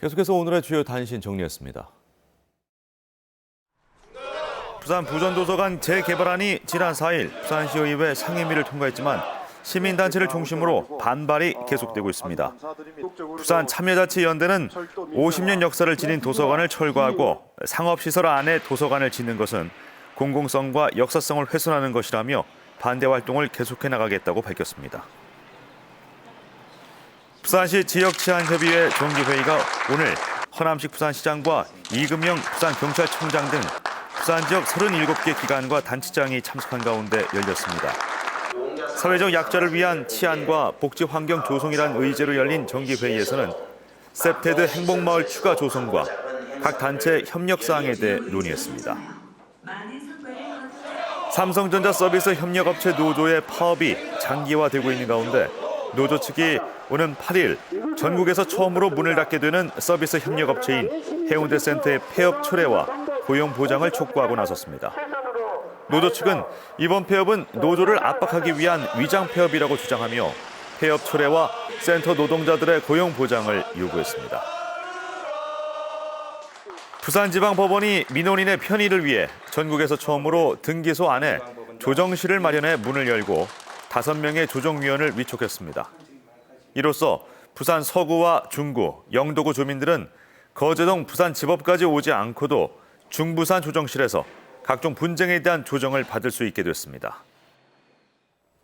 계속해서 오늘의 주요 단신 정리했습니다. 부산 부전도서관 재개발안이 지난 4일 부산시의회 상임위를 통과했지만 시민단체를 중심으로 반발이 계속되고 있습니다. 부산 참여자치연대는 50년 역사를 지닌 도서관을 철거하고 상업시설 안에 도서관을 짓는 것은 공공성과 역사성을 훼손하는 것이라며 반대 활동을 계속해 나가겠다고 밝혔습니다. 부산시 지역치안협의회 정기회의가 오늘 허남식 부산시장과 이금영 부산경찰청장 등 부산 지역 37개 기관과 단체장이 참석한 가운데 열렸습니다. 사회적 약자를 위한 치안과 복지 환경 조성이란 의제로 열린 정기회의에서는 셉테드 행복마을 추가 조성과 각 단체 협력 사항에 대해 논의했습니다. 삼성전자 서비스 협력업체 노조의 파업이 장기화되고 있는 가운데 노조 측이 오는 8일 전국에서 처음으로 문을 닫게 되는 서비스 협력업체인 해운대 센터의 폐업 철회와 고용 보장을 촉구하고 나섰습니다. 노조 측은 이번 폐업은 노조를 압박하기 위한 위장 폐업이라고 주장하며 폐업 철회와 센터 노동자들의 고용 보장을 요구했습니다. 부산지방법원이 민원인의 편의를 위해 전국에서 처음으로 등기소 안에 조정실을 마련해 문을 열고 다섯 명의 조정위원을 위촉했습니다. 이로써 부산 서구와 중구, 영도구 주민들은 거제동 부산지법까지 오지 않고도 중부산 조정실에서 각종 분쟁에 대한 조정을 받을 수 있게 됐습니다.